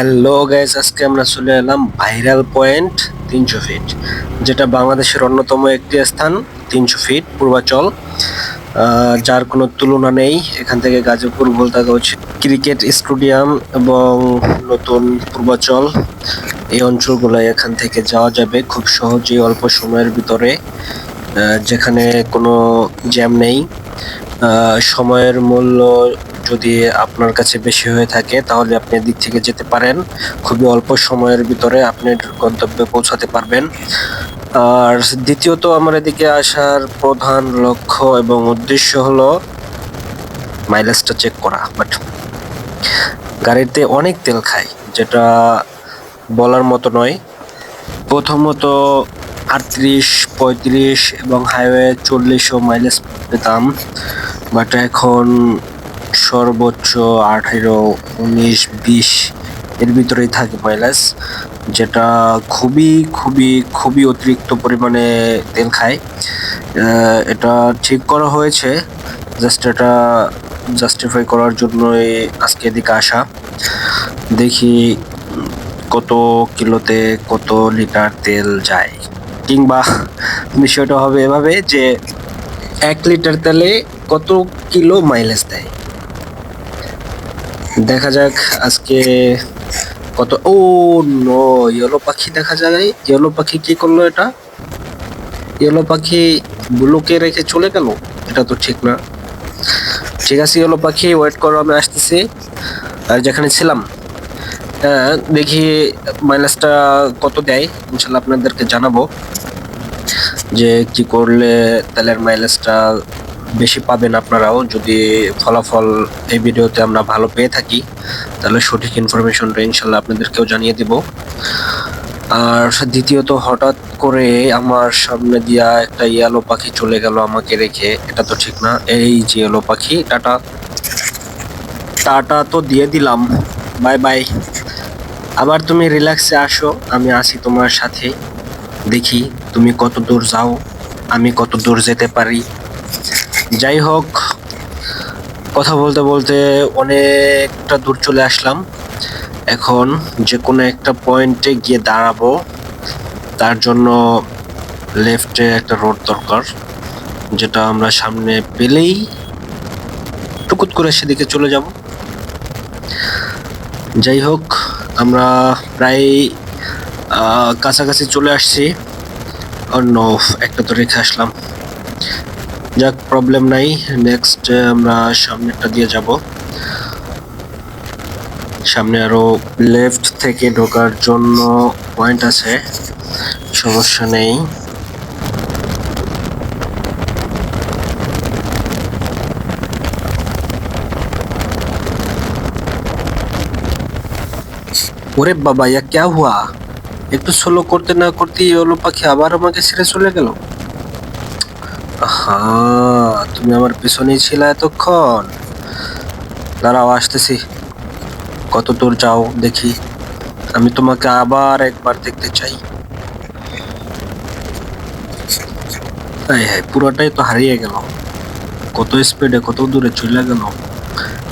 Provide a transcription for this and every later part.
Hello guys আজকে আমরা চলে এলাম ভাইরাল পয়েন্ট তিনশো ফিট যেটা বাংলাদেশের অন্যতম একটি স্থান, তিনশো ফিট পূর্বাচল যার কোনো তুলনা নেই। এখান থেকে গাজীপুর গোলতাগঞ্জ ক্রিকেট স্টেডিয়াম এবং নতুন পূর্বাচল। এই অঞ্চলগুলো এখান থেকে যাওয়া যাবে খুব সহজেই, অল্প সময়ের ভিতরে যেখানে কোনো জ্যাম নেই। সময়ের মূল্য যদি আপনার কাছে বেশি হয়ে থাকে, তাহলে আপনি এদিক থেকে যেতে পারেন। খুবই অল্প সময়ের ভিতরে আপনি গন্তব্যে পৌঁছাতে পারবেন। আর দ্বিতীয়ত আমার এদিকে আসার প্রধান লক্ষ্য এবং উদ্দেশ্য হলো মাইলেজটা চেক করা। বাট গাড়িতে অনেক তেল খায় যেটা বলার মতো নয়। প্রথমত আটত্রিশ, পঁয়ত্রিশ এবং হাইওয়ে চল্লিশও মাইলেজ পেতাম বাট এখন সর্বোচ্চ আঠেরো, উনিশ, বিশ এর ভিতরেই থাকে মাইলেজ যেটা খুবই খুবই খুবই অতিরিক্ত পরিমাণে তেল খায়। এটা ঠিক করা হয়েছে জাস্ট এটা জাস্টিফাই করার জন্যই আজকে এদিকে আসা। দেখি কত কিলোতে কত লিটার তেল যায়, কিংবা বিষয়টা হবে এভাবে যে এক লিটার তেলে কত কিলো মাইলেজ দেয়। দেখা যাক আজকে কত ও নো ইয়েলো পাখি দেখা যায়। ইয়েলো পাখি কি করল এটা? ইয়েলো পাখি ব্লুকে রেখে চলে গেল? এটা তো ঠিক না। ঠিক আছে ইয়েলো পাখি ওয়েট করো, আমি আসতেছি। আর যেখানে ছিলাম দেখি মাইলেজটা কত দেয়, ইনশাল্লাহ আপনাদেরকে জানাব। যে কি করলে তেলের মাইলেজটা বেশি পাবেন আপনারাও। যদি ফলাফল এই ভিডিওতে আমরা ভালো পেয়ে থাকি, তাহলে সঠিক ইনফরমেশনটা ইনশাল্লাহ আপনাদেরকেও জানিয়ে দিব। আর দ্বিতীয়ত, হঠাৎ করে আমার সামনে দিয়া একটা ইয়ালো পাখি চলে গেল আমাকে রেখে। এটা তো ঠিক না, এই যে ইয়ালো পাখি, টাটা। টাটা তো দিয়ে দিলাম, বাই বাই। আবার তুমি রিল্যাক্সে আসো, আমি আসি তোমার সাথে। দেখি তুমি কত দূর যাও, আমি কত দূর যেতে পারি। যাই হোক, কথা বলতে বলতে অনেকটা দূর চলে আসলাম। এখন যে কোনো একটা পয়েন্টে গিয়ে দাঁড়াবো। তার জন্য লেফটে একটা রোড দরকার, যেটা আমরা সামনে পেলেই টুকুত করে সেদিকে চলে যাব। যাই হোক, আমরা প্রায় কাছাকাছি চলে আসছি। অন্য একটা তো রেখে আসলাম। যাক প্রবলেম নাই। নেক্সট আমরা সামনেটা দিয়ে যাব। সামনে আরও লেফট থেকে ঢোকার জন্য পয়েন্ট আছে। সমস্যা নেই। ওরে বাবা, ইয়া, ক্যা হুয়া? একটু স্লো করতে না করতে ওলো পাখি আবার আমাকে ছেড়ে চলে গেল। তুমি আমার পিছনেই ছিলে এতক্ষণ। দাঁড়াও, আসতেছি। কত দূর যাও দেখি। আমি তোমাকে আবার একবার দেখতে চাই। হ্যাঁ পুরোটাই তো হারিয়ে গেল। কত স্পিডে কত দূরে চলে গেল।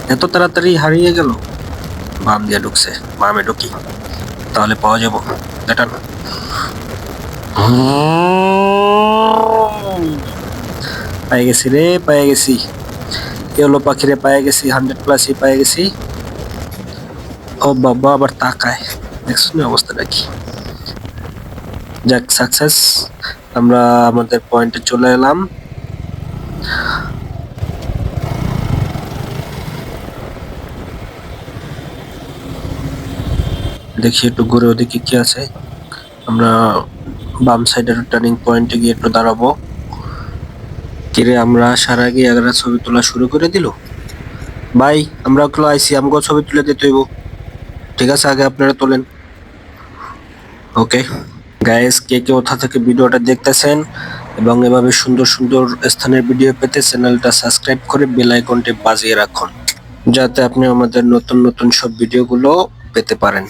এত তাড়াতাড়ি হারিয়ে গেল। বাম দিয়ে ঢুকছে, বামে ঢুকি। তাহলে পাওয়া যাব। দেখান পেয়ে গেছি রে পেয়ে গেছি এলো পাখিরে পেয়ে গেছি হান্ড্রেড প্লাসই পেয়ে গেছি ও বাবা, আবার তাকায়। দেখছ না অবস্থাটা যাক সাকসেস আমরা আমাদের পয়েন্টে চলে এলাম। দেখি একটু ঘুরে ওদিকে কি আছে। আমরা বাম সাইডের টার্নিং পয়েন্টে গিয়ে একটু দাঁড়াবো। কিরে, আমরা আসার আগে এগারো ছবি তোলা শুরু করে দিল? ভাই, আমরা ওগুলো আইসি আমাকেও ছবি তুলে দিতে হইব। ঠিক আছে, আগে আপনারা তোলেন। ওকে। গাইস কে কে কোথা থেকে ভিডিওটা দেখতেছেন এবং এভাবে সুন্দর সুন্দর স্থানের ভিডিও পেতে চ্যানেলটা সাবস্ক্রাইব করে বেল আইকনটি বাজিয়ে রাখুন, যাতে আপনি আমাদের নতুন নতুন সব ভিডিওগুলো পেতে পারেন।